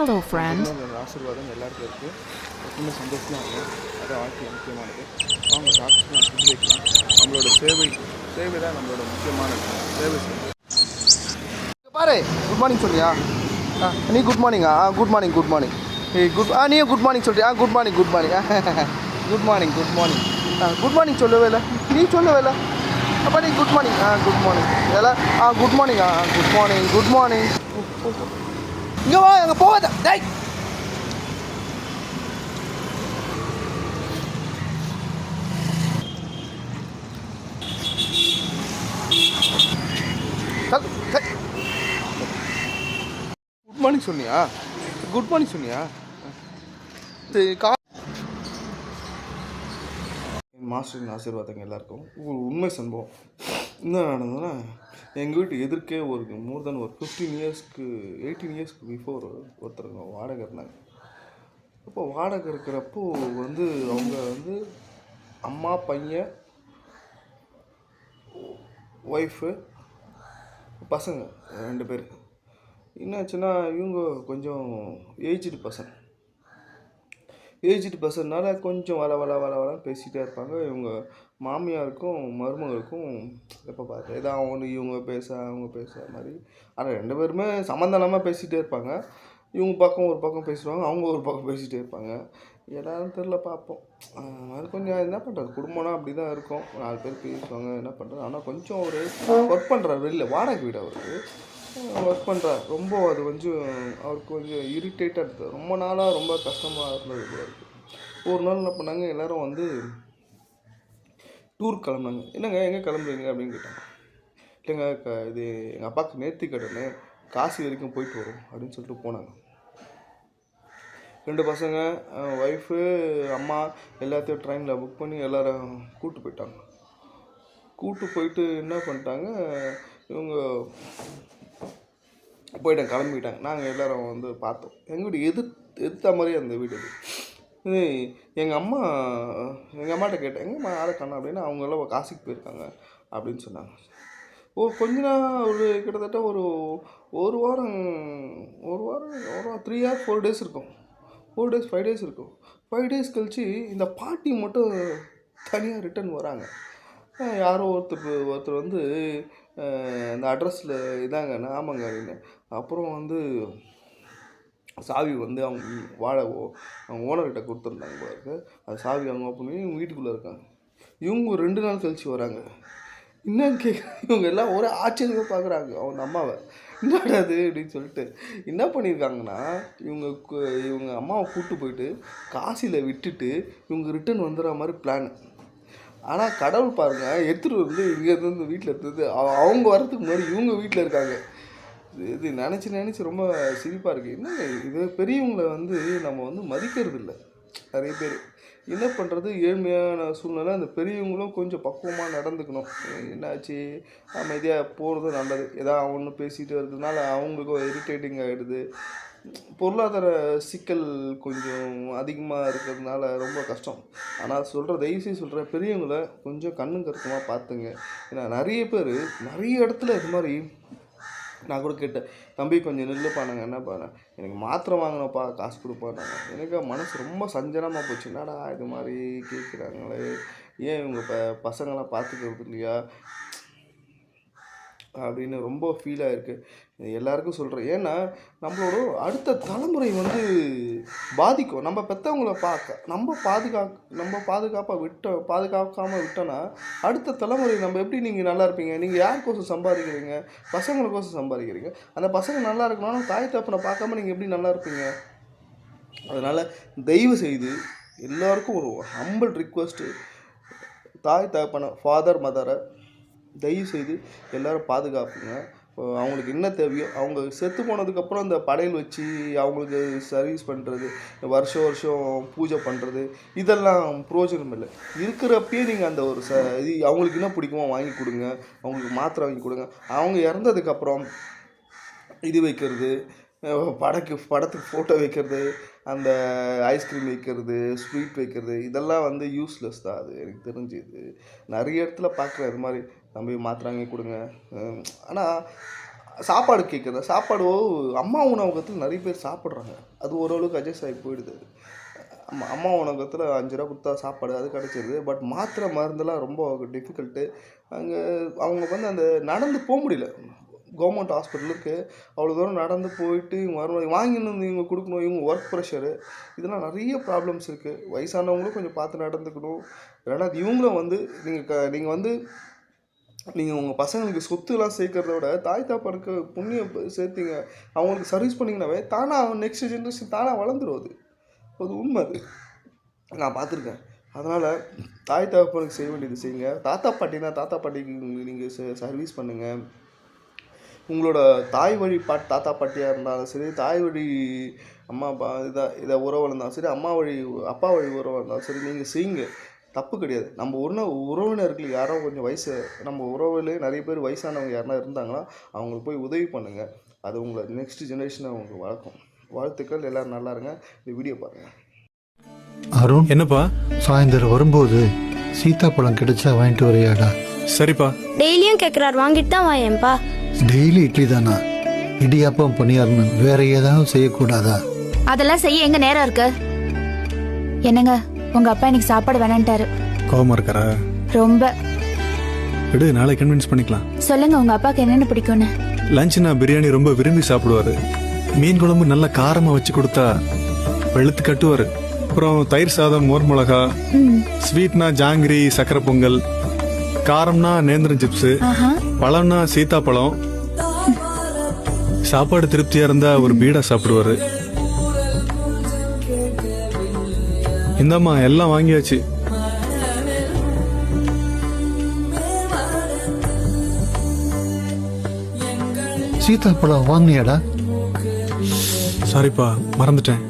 Hello friend ஆசீர்வாதம் எல்லாருக்கும் இருக்குது எப்பவுமே சந்தோஷமாக இருக்கும் அது வாழ்க்கையில் முக்கியமானது. அவங்க டாக்டர்லாம் செஞ்சு வைக்கலாம் நம்மளோட சேவை சேவை தான் நம்மளோட முக்கியமானது சேவை செய்யணும். பாரு குட் மார்னிங் சொல்றியா? ஆ நீ குட் மார்னிங்கா ஆ? Good morning good morning good ஆ நீ குட் மார்னிங் சொல்றியா? Good morning good morning good morning good morning ஆ குட் மார்னிங் சொல்லவே இல்லை. நீ சொல்லவே இல்லை. அப்போ நீ குட் மார்னிங் ஆ குட் மார்னிங் எல்லாம் ஆ குட் மார்னிங் ஆ குட் மார்னிங் குட் மார்னிங் இங்கே வா அங்கே போகாத. டேய். குட் மார்னிங் சொன்னியா? குட் மார்னிங் சொன்னியா? சரி கா மாஸ்டரின் ஆசீர்வாதங்க எல்லாருக்கும் ஒரு உண்மை சம்பவம். என்ன நடந்ததுன்னா எங்கள் வீட்டு எதிர்க்கே ஒரு மோர் தென் ஒரு ஃபிஃப்டீன் இயர்ஸ்க்கு எயிட்டீன் இயர்ஸ்க்கு பிஃபோர் ஒருத்தருங்க வாடகை இருந்தாங்க. அப்போ வாடகை இருக்கிறப்போ வந்து அவங்க வந்து அம்மா பையன் ஒய்ஃபு பசங்க ரெண்டு பேர். என்னாச்சுன்னா இவங்க கொஞ்சம் ஏஜ்டு பசங்க. ஏஜ்டு பர்சன்னால கொஞ்சம் வள வள வள வள பேசிகிட்டே இருப்பாங்க. இவங்க மாமியாருக்கும் மருமகளுக்கும் எப்போ பார்த்து ஏதாவது ஒன்று இவங்க பேச அவங்க பேச மாதிரி. ஆனால் ரெண்டு பேருமே சம்மந்தனமாக பேசிகிட்டே இருப்பாங்க. இவங்க பக்கம் ஒரு பக்கம் பேசுவாங்க அவங்க ஒரு பக்கம் பேசிகிட்டே இருப்பாங்க. எல்லாரும் தெரில பார்ப்போம் அது கொஞ்சம் என்ன பண்ணுறது குடும்பம்னா அப்படி தான் இருக்கும். நாலு பேர் பேசுவாங்க என்ன பண்ணுறது ஆனால் கொஞ்சம் ஒரு ஒர்க் பண்ணுறாரு வெளியில் வாடகை வீடு அவருக்கு. ஒர்க் பண்ணுறார் ரொம்ப அது கொஞ்சம் அவருக்கு கொஞ்சம் இரிட்டேட்டாக இருந்தது. ரொம்ப நாளாக ரொம்ப கஷ்டமாக இருந்தது ஒரு நாள் என்ன பண்ணாங்க எல்லோரும் வந்து டூர் கிளம்புனாங்க. என்னங்க எங்கே கிளம்புறீங்க அப்படின்னு கேட்டாங்க. இல்லைங்க க இது எங்கள் அப்பாவுக்கு நேர்த்தி கடனு காசி வரைக்கும் போயிட்டு வரும் அப்படின்னு சொல்லிட்டு போனாங்க. ரெண்டு பசங்க ஒய்ஃபு அம்மா எல்லாத்தையும் ட்ரெயினில் புக் பண்ணி எல்லோரும் கூப்பிட்டு போயிட்டாங்க. கூப்பிட்டு போயிட்டு என்ன பண்ணிட்டாங்க இவங்க போயிட்டாங்க கிளம்பிட்டாங்க. நாங்கள் எல்லோரும் வந்து பார்த்தோம். எங்கள் வீடு எதிர் எதிர்த்த மாதிரியே அந்த வீடு இது எங்கள் அம்மா எங்கள் அம்மாட்ட கேட்டேன் எங்கம்மா யாரை காணும்? அப்படின்னா அவங்க எல்லாம் காசிக்கு போயிருக்காங்க அப்படின்னு சொன்னாங்க. ஓ கொஞ்ச நாள் ஒரு கிட்டத்தட்ட ஒரு ஒரு வாரம் ஒரு வாரம் ஒரு வாரம் த்ரீ ஆர் ஃபோர் டேஸ் இருக்கும். ஃபோர் டேஸ் ஃபைவ் டேஸ் இருக்கும். ஃபைவ் டேஸ் கழித்து இந்த பாட்டி மட்டும் தனியாக ரிட்டர்ன் வராங்க. யாரோ ஒருத்தர் ஒருத்தர் வந்து இந்த அட்ரஸில் இதாங்க ஆமாங்க அப்படின்னு. அப்புறம் வந்து சாவி வந்து அவங்க வாழ ஓ- அவங்க ஓனர்கிட்ட கொடுத்துருந்தாங்க போல இருக்கு. அது சாவி அவங்க பண்ணி இவங்க வீட்டுக்குள்ளே இருக்காங்க. இவங்க ரெண்டு நாள் கழிச்சு வராங்க. என்னன்னு கேட்க இவங்க எல்லாம் ஒரே ஆச்சரியமாக பார்க்குறாங்க அவங்க அம்மாவை. என்னடாது அப்படின்னு சொல்லிட்டு என்ன பண்ணியிருக்காங்கன்னா இவங்க கு- இவங்க அம்மாவை கூப்பிட்டு போயிட்டு காசியில் விட்டுட்டு இவங்க ரிட்டர்ன் வந்துடுற மாதிரி பிளான் ஆனால் கடவுள் பாருங்க எடுத்துகிட்டு வந்து இங்கேருந்து வீட்டில் இருந்தது. அவங்க வர்றதுக்கு முன்னாடி இவங்க வீட்டில் இருக்காங்க. இது- நினச்சி நினச்சி ரொம்ப சிரிப்பாக இருக்குது என்ன இது பெரியவங்களை வந்து நம்ம வந்து மதிக்கிறது இல்லை நிறைய பேர். என்ன பண்ணுறது ஏழ்மையான சூழ்நிலை. அந்த பெரியவங்களும் கொஞ்சம் பக்குவமாக நடந்துக்கணும். என்னாச்சு? அமைதியாக போகிறது நல்லது. ஏதாவது ஒன்று பேசிகிட்டு வர்றதுனால அவங்களுக்கும் இரிட்டேட்டிங் ஆகிடுது பொருளாதார சிக்கல் கொஞ்சம் அதிகமாக இருக்கிறதுனால ரொம்ப கஷ்டம். ஆனால் சொல்கிற தயவுசெய்து சொல்கிற பெரியவங்களை கொஞ்சம் கண்ணும் கருத்துமாக பார்த்துங்க. ஏன்னா நிறைய பேர் நிறைய இடத்துல இது மாதிரி நான் கூட கேட்டேன். தம்பி கொஞ்சம் நில்லுப்பா நாங்கள் என்ன பண்ணேன் எனக்கு மாத்திரை வாங்கினப்பா காசு கொடுப்பானாங்க எனக்கு மனசு ரொம்ப சஞ்சலமாக போச்சு. என்னடா இது மாதிரி கேட்குறாங்களே ஏன் இவங்க ப பசங்களாம் பார்த்துக்கிறது இல்லையா? அப்படின்னு ரொம்ப ஃபீல் ஆகிருக்கு எல்லாருக்கும் சொல்கிறேன் ஏன்னா நம்மளோட அடுத்த தலைமுறை வந்து பாதிக்கும். நம்ம பெற்றவங்கள பார்க்க நம்ம பாதுகா நம்ம பாதுகாப்பாக விட்டோம் பாதுகாக்காமல் விட்டோன்னா அடுத்த தலைமுறை நம்ம எப்படி நீங்கள் நல்லா இருப்பீங்க? நீங்கள் யாருக்கோசம் சம்பாதிக்கிறீங்க? பசங்களுக்கோசம் சம்பாதிக்கிறீங்க? அந்த பசங்க நல்லா இருக்கணும்னா தாய் தப்பனை பார்க்காம நீங்கள் எப்படி நல்லா இருப்பீங்க? அதனால் தயவு செய்து எல்லாருக்கும் ஒரு ஹம்பிள் ரிக்வெஸ்ட்டு தாய் தகப்பனை ஃபாதர் மதரை தயவு செய்து எல்லாரும் பாதுகாப்புங்க. அவங்களுக்கு என்ன தேவையோ அவங்க செத்து போனதுக்கப்புறம் இந்த படையல் வச்சு அவங்களுக்கு சர்வீஸ் பண்ணுறது வருஷம் வருஷம் பூஜை பண்ணுறது இதெல்லாம் பிரயோஜனம் இல்லை. இருக்கிறப்பயே நீங்கள் அந்த ஒரு ச இது அவங்களுக்கு என்ன பிடிக்குமோ வாங்கி கொடுங்க. அவங்களுக்கு மாத்திரை வாங்கி கொடுங்க. அவங்க இறந்ததுக்கப்புறம் இது வைக்கிறது படக்கு படத்துக்கு ஃபோட்டோ வைக்கிறது அந்த ஐஸ்கிரீம் வைக்கிறது ஸ்வீட் வைக்கிறது இதெல்லாம் வந்து யூஸ்லெஸ் தான் அது. எனக்கு தெரிஞ்சுது நிறைய இடத்துல பார்க்குறேன் இது மாதிரி. நம்பி மாத்திராங்க கொடுங்க. ஆனால் சாப்பாடு கேட்குறது சாப்பாடு அம்மா உணவகத்தில் நிறைய பேர் சாப்பிட்றாங்க. அது ஓரளவுக்கு அட்ஜஸ்ட் ஆகி போயிடுது. அம்மா அம்மா உணவகத்தில் அஞ்சு ரூபா கொடுத்தா சாப்பாடு அது கிடச்சிருது. பட் மாத்திரை மருந்தெல்லாம் ரொம்ப டிஃபிகல்ட்டு அங்கே அவங்க வந்து அந்த நடந்து போக முடியல. கவர்மெண்ட் ஹாஸ்பிட்டலுக்கு அவ்வளோ தூரம் நடந்து போயிட்டு இவங்க வரணும் வாங்கின்னு வந்து இவங்க கொடுக்கணும் இவங்க ஒர்க் ப்ரெஷரு இதெல்லாம் நிறைய ப்ராப்ளம்ஸ் இருக்குது வயசானவங்களும் கொஞ்சம் பார்த்து நடந்துக்கணும். இல்லைன்னா இவங்களும் வந்து நீங்கள் க நீங்கள் வந்து நீங்கள் உங்கள் பசங்களுக்கு சொத்துலாம் சேர்க்கறத விட தாய் தாப்பாருக்கு புண்ணியம் சேர்த்திங்க சேர்த்தீங்க. அவங்களுக்கு சர்வீஸ் பண்ணிங்கனாவே தானாக அவன் நெக்ஸ்ட் ஜென்ரேஷன் தானாக வளர்ந்துருவது அது. அது உண்மை அது. நான் பார்த்துருக்கேன். அதனால் தாய் தகப்பனுக்கு செய்ய வேண்டியது செய்யுங்க. தாத்தா பாட்டினா தாத்தா பாட்டிக்கு நீங்கள் சர்வீஸ் பண்ணுங்கள் உங்களோட தாய் வழி பாட் தாத்தா பாட்டியாக இருந்தாலும் சரி தாய் வழி அம்மா அப்பா இதை இதை உறவு இருந்தாலும் சரி அம்மா வழி அப்பா வழி உறவு இருந்தாலும் சரி நீங்கள் செய்யுங்க. தப்பு கிடையாது. நம்ம உண உறவினர்கள் யாரோ கொஞ்சம் வயசு நம்ம உறவுலே நிறைய பேர் வயசானவங்க யாருனா இருந்தாங்கன்னா அவங்களுக்கு போய் உதவி பண்ணுங்கள் அது உங்களை நெக்ஸ்ட் ஜெனரேஷனை உங்களுக்கு வளர்க்கும். வாழ்த்துக்கள். எல்லோரும் நல்லா இருங்க. இந்த வீடியோ பாருங்கள் அருண்? என்னப்பா? சாயந்தரம் வரும்போது சீத்தாப்பழம் கிடைச்சா வாங்கிட்டு வரையாடா. சரிப்பா. டெய்லியும் கேட்குறாரு வாங்கிட்டு தான் வாயேன்ப்பா டெய்லி இட்லி தானா? இடியாப்பம் பணியாரணும் வேற ஏதாவது செய்யக்கூடாதா? அதெல்லாம் செய்ய எங்க நேரம் இருக்கு. என்னங்க உங்க அப்பா இன்னைக்கு சாப்பாடு வேணான்ட்டாரு. கோவமா இருக்காரா? ரொம்ப. விடு நாளை கன்வின்ஸ் பண்ணிக்கலாம். சொல்லுங்க உங்க அப்பாக்கு என்னென்ன பிடிக்கும்னு. லஞ்ச் நான் பிரியாணி ரொம்ப விரும்பி சாப்பிடுவாரு. மீன் குழம்பு நல்ல காரமா வச்சு கொடுத்தா வெளுத்து கட்டுவாரு. அப்புறம் தயிர் சாதம் மோர் மிளகா ஸ்வீட்னா ஜாங்கிரி சக்கரை பொங்கல் காரம்னா நேந்திரம் சிப்ஸ் பழம்னா சீத்தாப்பழம் சாப்பாடு திருப்தியா இருந்தா ஒரு பீடா சாப்பிடுவாரு. இந்தாம்மா எல்லாம் வாங்கியாச்சு. சீத்தாப்பழம் வாங்கினியாடா? சாரிப்பா மறந்துட்டேன்.